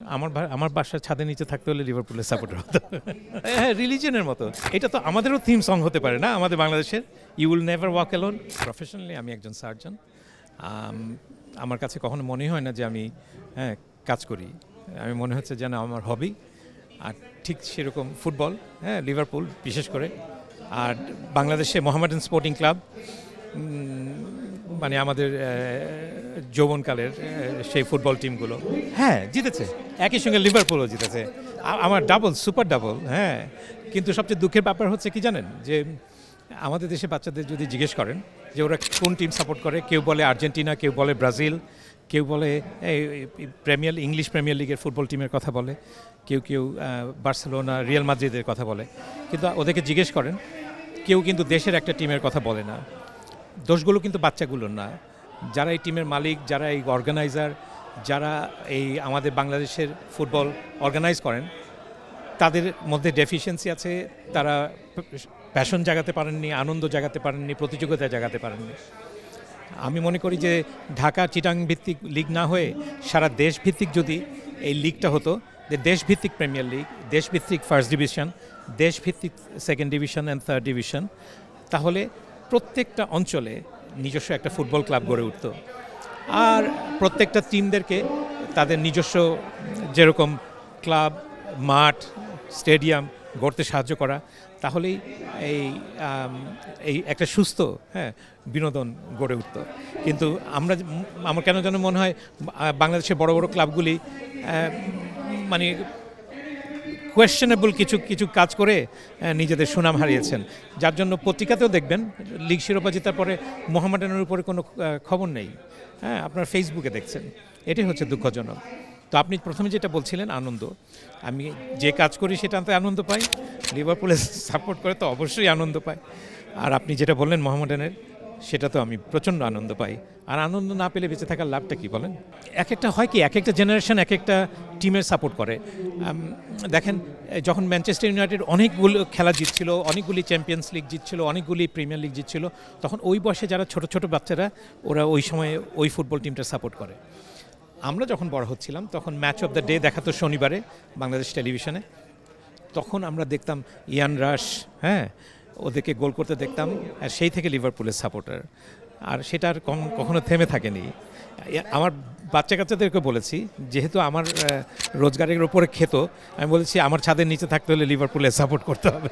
আমার আমার বাসার ছাদের নিচে থাকতে হলে লিভারপুলের সাপোর্টার হতো। হ্যাঁ রিলিজনের মতো। এটা তো আমাদেরও থিম সং হতে পারে না আমাদের বাংলাদেশের। You will never walk alone professionally আমি একজন সার্জন আমার কাছে কখনো মনে হয় না যে আমি হ্যাঁ কাজ করি। আমি মনে হচ্ছে যেন আমার হবি আর ঠিক সেরকম ফুটবল হ্যাঁ লিভারপুল বিশেষ করে। আর বাংলাদেশে মোহামেডান স্পোর্টিং ক্লাব মানে আমাদের যৌবনকালের সেই ফুটবল টিমগুলো। হ্যাঁ জিতেছে। একই সঙ্গে লিভারপুলও জিতেছে। আমার ডাবল সুপার ডাবল হ্যাঁ। কিন্তু সবচেয়ে দুঃখের ব্যাপার হচ্ছে কি জানেন? যে আমাদের দেশে বাচ্চাদের যদি জিজ্ঞেস করেন যে ওরা কোন টিম সাপোর্ট করে কেউ বলে আর্জেন্টিনা কেউ বলে ব্রাজিল কেউ বলে এই প্রিমিয়ার ইংলিশ প্রিমিয়ার লিগের ফুটবল টিমের কথা বলে কেউ কেউ বার্সেলোনা রিয়াল মাদ্রিদের কথা বলে। কিন্তু ওদেরকে জিজ্ঞেস করেন কেউ কিন্তু দেশের একটা টিমের কথা বলে না। দোষগুলো কিন্তু বাচ্চাগুলোর না। যারা এই টিমের মালিক, যারা এই অর্গানাইজার যারা এই আমাদের বাংলাদেশের ফুটবল অর্গানাইজ করেন, তাদের মধ্যে ডেফিসিয়েন্সি আছে, তারা প্যাশন জাগাতে পারেননি, আনন্দ জাগাতে পারেননি, প্রতিযোগিতা জাগাতে পারেননি। আমি মনে করি যে ঢাকা চিটাং ভিত্তিক লিগ না হয়ে সারা দেশ ভিত্তিক যদি এই লিগটা হতো, যে দেশভিত্তিক প্রিমিয়ার লিগ দেশভিত্তিক first division দেশভিত্তিক second division and third division তাহলে প্রত্যেকটা অঞ্চলে নিজস্ব একটা ফুটবল ক্লাব গড়ে উঠত। আর প্রত্যেকটা টিমদেরকে তাদের নিজস্ব যেরকম ক্লাব, মাঠ, স্টেডিয়াম গড়তে সাহায্য করা, তাহলেই এই এই একটা সুস্থ হ্যাঁ বিনোদন গড়ে উঠত। কিন্তু আমরা আমার কেন যেন মনে হয় বাংলাদেশের বড় বড় ক্লাবগুলি মানে কোয়েশ্চেনেবল কিছু কিছু কাজ করে নিজেদের সুনাম হারিয়েছেন। যার জন্য পত্রিকাতেও দেখবেন, লিগ শিরোপা জেতার পরে মোহামেডানের উপরে কোনো খবর নেই। হ্যাঁ আপনার ফেসবুকে দেখছেন। এটাই হচ্ছে দুঃখজনক। তো আপনি প্রথমে যেটা বলছিলেন, আনন্দ। আমি যে কাজ করি সেটা সেটাতে আনন্দ পাই। লিভারপুলে সাপোর্ট করে তো অবশ্যই আনন্দ পাই আর আপনি যেটা বললেন মোহামেডানের সেটা তো আমি প্রচণ্ড আনন্দ পাই। আর আনন্দ না পেলে বেঁচে থাকার লাভটা কি বলেন? এক একটা হয় কি এক একটা জেনারেশন এক একটা টিমের সাপোর্ট করে দেখেন যখন ম্যানচেস্টার ইউনাইটেড অনেকগুলো খেলা জিতছিল, অনেকগুলি চ্যাম্পিয়ন্স লিগ জিতছিল, অনেকগুলি প্রিমিয়ার লিগ জিতছিল, তখন ওই বয়সে যারা ছোট ছোট বাচ্চারা, ওরা ওই সময়ে ওই ফুটবল টিমটা সাপোর্ট করে। আমরা যখন বড় হচ্ছিলাম, তখন ম্যাচ অফ দ্য ডে দেখাতো শনিবারে, বাংলাদেশ টেলিভিশনে তখন আমরা দেখতাম ইয়ান রাশ হ্যাঁ? ওদেরকে গোল করতে দেখতাম, আর সেই থেকে লিভারপুলের সাপোর্টার আর সেটা আর কখনো থেমে থাকেনি। আমার বাচ্চা কাচ্চাদেরকে বলেছি, যেহেতু আমার রোজগারের ওপরে খেত, আমি বলেছি, আমার ছাদের নিচে থাকতে হলে লিভারপুলের সাপোর্ট করতে হবে।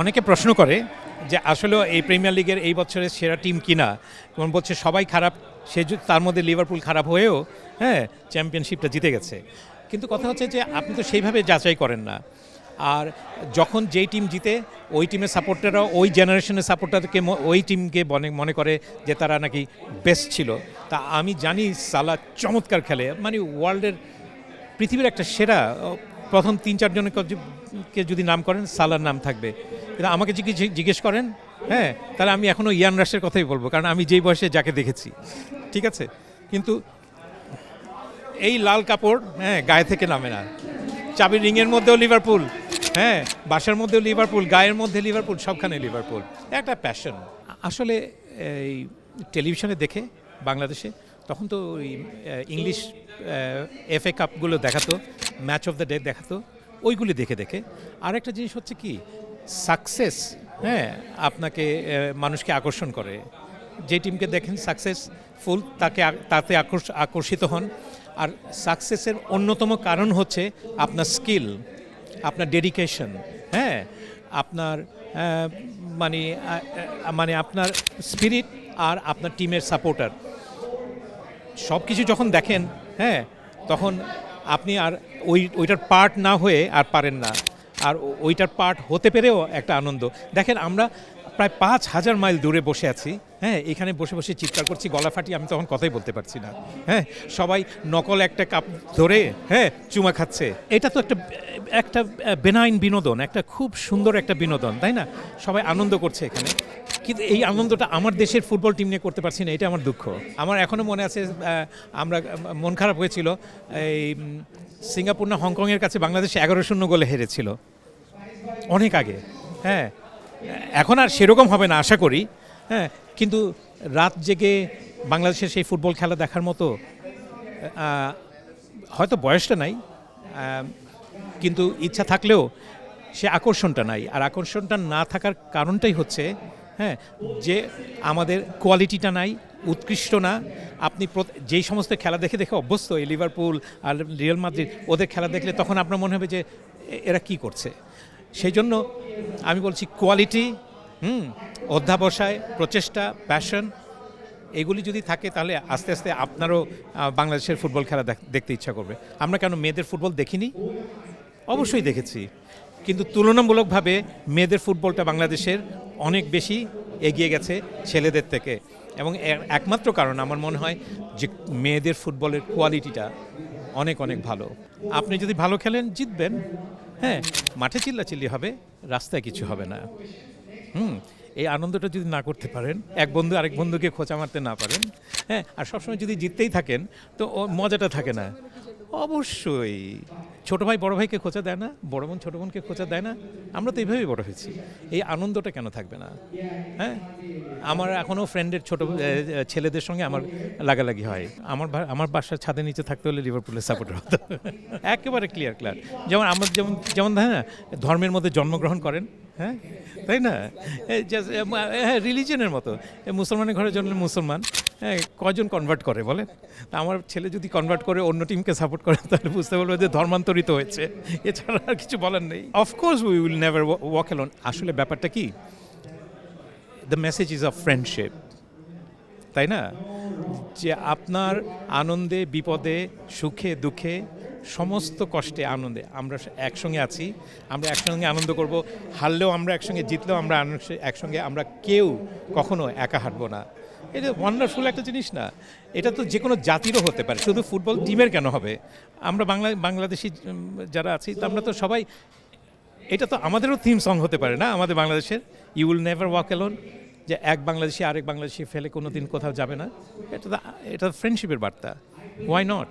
অনেকে প্রশ্ন করে যে, আসলে এই প্রিমিয়ার লিগের এই বছরের সেরা টিম কিনা? যেমন বলছে, সবাই খারাপ, সে তার মধ্যে লিভারপুল খারাপ হয়েও হ্যাঁ চ্যাম্পিয়নশিপটা জিতে গেছে। কিন্তু কথা হচ্ছে যে, আপনি তো সেইভাবে যাচাই করেন না। আর যখন যেই টিম জিতে, ওই টিমের সাপোর্টাররা ওই জেনারেশনের সাপোর্টারকে ওই টিমকে মনে মনে করে যে তারা নাকি বেস্ট ছিল। তা আমি জানি সালা চমৎকার খেলে। মানে ওয়ার্ল্ডের পৃথিবীর একটা সেরা প্রথম তিন চারজনের কে যদি নাম করেন, সালার নাম থাকবে। কিন্তু আমাকে জিজ্ঞেস করেন হ্যাঁ তাহলে আমি এখনও ইয়ান রাশের কথাই বলব, কারণ আমি যেই বয়সে যাকে দেখেছি। ঠিক আছে? কিন্তু এই লাল কাপড় হ্যাঁ গায়ে থেকে নামে না। চাবির রিংয়ের মধ্যেও লিভারপুল হ্যাঁ বাসার মধ্যেও লিভারপুল গায়ের মধ্যে লিভারপুল সবখানে লিভারপুল একটা প্যাশন আসলে, এই টেলিভিশনে দেখে বাংলাদেশে, তখন তো ওই ইংলিশ এফ এ কাপগুলো দেখাতো ম্যাচ অফ দ্য ডে দেখাতো, ওইগুলি দেখে দেখে। আর একটা জিনিস হচ্ছে কি সাকসেস হ্যাঁ আপনাকে মানুষকে আকর্ষণ করে। যে টিমকে দেখেন সাকসেসফুল তাকে তাতে আকর্ষ- আকর্ষিত হন। আর সাকসেসের অন্যতম কারণ হচ্ছে আপনার স্কিল আপনার ডেডিকেশন হ্যাঁ? আপনার মানে মানে আপনার স্পিরিট আর আপনার টিমের সাপোর্টার সব কিছু যখন দেখেন হ্যাঁ তখন আপনি আর ওই, ওইটার পার্ট না হয়ে আর পারেন না। আর ওইটার পার্ট হতে পেরেও একটা আনন্দ। দেখেন, আমরা প্রায় পাঁচ হাজার মাইল দূরে বসে আছি। হ্যাঁ এখানে বসে বসে চিৎকার করছি, গলা ফাটি আমি তখন কথাই বলতে পারছি না। হ্যাঁ সবাই নকল একটা কাপ ধরে হ্যাঁ চুমা খাচ্ছে। এটা তো একটা একটা বেনাইন বিনোদন, একটা খুব সুন্দর একটা বিনোদন, তাই না? সবাই আনন্দ করছে এখানে। কিন্তু এই আনন্দটা আমার দেশের ফুটবল টিম নিয়ে করতে পারছি না, এটা আমার দুঃখ। আমার এখনও মনে আছে আমরা মন খারাপ হয়েছিল। এই সিঙ্গাপুর না হংকংয়ের কাছে বাংলাদেশ এগারো শূন্য গোলে হেরেছিল। অনেক আগে। হ্যাঁ এখন আর সেরকম হবে না, আশা করি। হ্যাঁ কিন্তু রাত জেগে বাংলাদেশের সেই ফুটবল খেলা দেখার মতো হয়তো বয়সটা নাই কিন্তু ইচ্ছা থাকলেও সে আকর্ষণটা নাই। আর আকর্ষণটা না থাকার কারণটাই হচ্ছে হ্যাঁ যে আমাদের কোয়ালিটিটা নাই, উৎকৃষ্ট না। আপনি যেই সমস্ত খেলা দেখে দেখে অভ্যস্ত, এই লিভারপুল আর রিয়াল মাদ্রিদ, ওদের খেলা দেখলে তখন আপনার মনে হবে যে এরা কি করছে? সেই জন্য আমি বলছি কোয়ালিটি হুম, অধ্যাবসায়, প্রচেষ্টা প্যাশন এগুলি যদি থাকে তাহলে আস্তে আস্তে আপনারও বাংলাদেশের ফুটবল খেলা দেখ- দেখতে ইচ্ছা করবে। আমরা কেন মেয়েদের ফুটবল দেখিনি? অবশ্যই দেখেছি। কিন্তু তুলনামূলকভাবে মেয়েদের ফুটবলটা বাংলাদেশের অনেক বেশি এগিয়ে গেছে ছেলেদের থেকে। এবং একমাত্র কারণ আমার মনে হয় যে মেয়েদের ফুটবলের কোয়ালিটিটা অনেক অনেক ভালো। আপনি যদি ভালো খেলেন, জিতবেন। হ্যাঁ মাঠে চিল্লাচিল্লি হবে, রাস্তায় কিছু হবে না। হুম, এই আনন্দটা যদি না করতে পারেন, এক বন্ধু আরেক বন্ধুকে খোঁচা মারতে না পারেন হ্যাঁ আর সবসময় যদি জিততেই থাকেন, তো মজাটা থাকে না। অবশ্যই। ছোট ভাই বড় ভাইকে খোঁচা দেয় না, বড় বোন, ছোট বোনকে খোঁচা দেয় না। আমরা তো এইভাবেই বড় হয়েছি। এই আনন্দটা কেন থাকবে না? হ্যাঁ? আমার এখনও ফ্রেন্ডের ছোট ছেলেদের সঙ্গে আমার লাগালাগি হয়। আমার আমার বাসার ছাদের নিচে থাকতে হলে লিভারপুলের সাপোর্টার হতো। একেবারে ক্লিয়ার ক্লিয়ার যেমন আমার, যেমন যেমন হ্যাঁ ধর্মের মধ্যে জন্মগ্রহণ করেন হ্যাঁ? তাই না? হ্যাঁ রিলিজনের মতো। মুসলমানের ঘরে জন্মলে মুসলমান হ্যাঁ কজন কনভার্ট করে বলেন? আমার ছেলে যদি কনভার্ট করে অন্য টিমকে সাপোর্ট করে, তাহলে বুঝতে পারবে যে ধর্মান্তরিত হয়েছে। এছাড়া আর কিছু বলার নেই। Of course we will never walk alone আসলে ব্যাপারটা কি? The message is of friendship তাই না? যে আপনার আনন্দে, বিপদে, সুখে, দুঃখে সমস্ত কষ্টে আনন্দে আমরা একসঙ্গে আছি, আমরা একসঙ্গে আনন্দ করব, হারলেও আমরা একসঙ্গে, জিতলেও আমরা একসঙ্গে আমরা কেউ কখনো একা হারবো না। এটা ওয়ান্ডারফুল একটা জিনিস না, এটা তো যে কোনো জাতিরও হতে পারে, শুধু ফুটবল টিমের কেন হবে? আমরা বাংলা বাংলাদেশি যারা আছি আমরা তো সবাই, এটা তো আমাদেরও থিম সং হতে পারে না আমাদের বাংলাদেশের? You will never walk alone যে এক বাংলাদেশি আরেক বাংলাদেশি ফেলে কোনো দিন কোথাও যাবে না, এটা তো, এটা ফ্রেন্ডশিপের বার্তা why not